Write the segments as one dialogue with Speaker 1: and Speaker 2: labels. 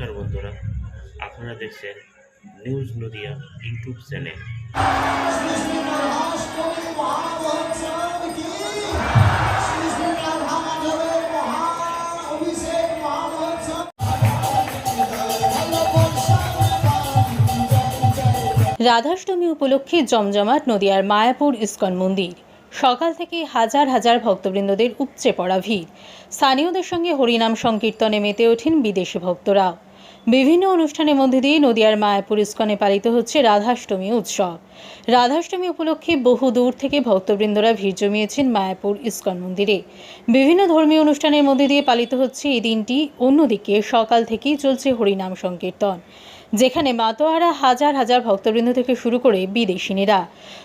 Speaker 1: নমস্কার বন্ধুরা, আপনারা দেখছেন news Nadia YouTube channel
Speaker 2: Radhashtami উপলক্ষে জমজমাট নদিয়ার মায়াপুর ইস্কন মন্দির। সকাল থেকে হাজার হাজার ভক্তবৃন্দদের উপচে পড়া ভিড়। স্থানীয়দের সঙ্গে হরিনাম সংকীর্তনে মেতে ওঠেন বিদেশি ভক্তরাও। বিভিন্ন অনুষ্ঠানের মধ্যে দিয়ে নদিয়ার মায়াপুর ইস্কনে পালিত হচ্ছে রাধাষ্টমী উৎসব। রাধাষ্টমী উপলক্ষে বহু দূর থেকে ভক্তবৃন্দরা ভিড় জমিয়েছেন মায়াপুর ইস্কন মন্দিরে। বিভিন্ন ধর্মীয় অনুষ্ঠানের মধ্যে দিয়ে পালিত হচ্ছে এই দিনটি। অন্যদিকে সকাল থেকেই চলছে হরিনাম সংকীর্তন, যেখানে মাতোয়ারা হাজার হাজার ভক্তবৃন্দ থেকে শুরু করে বিদেশিনীরা।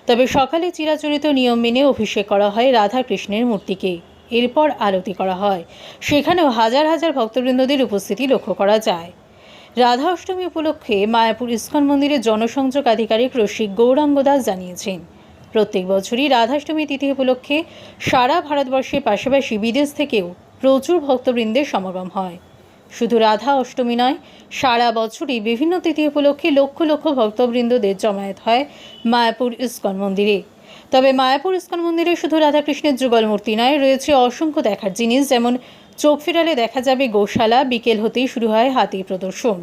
Speaker 2: তবে সকালে চিরাচরিত নিয়ম মেনে অভিষেক করা হয় রাধা কৃষ্ণের মূর্তিকে। এরপর আরতি করা হয়। সেখানেও হাজার হাজার ভক্তবৃন্দদের উপস্থিতি লক্ষ্য করা যায়। রাধা অষ্টমী উপলক্ষে মায়াপুর ইস্কন মন্দিরের জনসংযোগ আধিকারিক রসিক গৌরাঙ্গ দাস জানিয়েছেন, প্রত্যেক বছরই রাধাষ্টমী তিথি উপলক্ষে সারা ভারতবর্ষের পাশাপাশি বিদেশ থেকেও প্রচুর ভক্তবৃন্দের সমাগম হয়। শুধু রাধা অষ্টমী নয়, সারা বছরই বিভিন্ন তিথি উপলক্ষে লক্ষ লক্ষ ভক্তবৃন্দদের জমায়েত হয় মায়াপুর ইস্কন মন্দিরে। তবে মায়াপুর ইস্কন মন্দিরে শুধু রাধাকৃষ্ণের যুগল মূর্তি নয়, রয়েছে অসংখ্য দেখার জিনিস, যেমন চোখ ফেরালে দেখা যাবে গোশালা বিকেল হতেই শুরু হয় হাতি প্রদর্শন,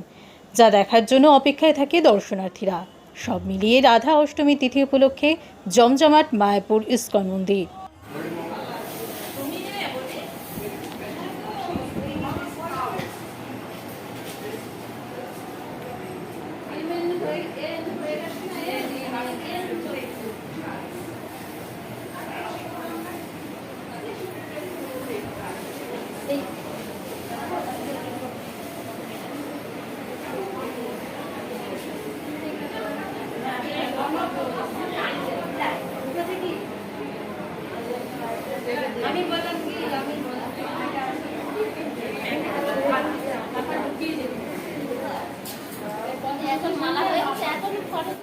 Speaker 2: যা দেখার জন্য অপেক্ষায় থাকে দর্শনার্থীরা। সব মিলিয়ে রাধা অষ্টমী তিথি উপলক্ষে জমজমাট মায়াপুর ইস্কন মন্দির।
Speaker 3: Thank you.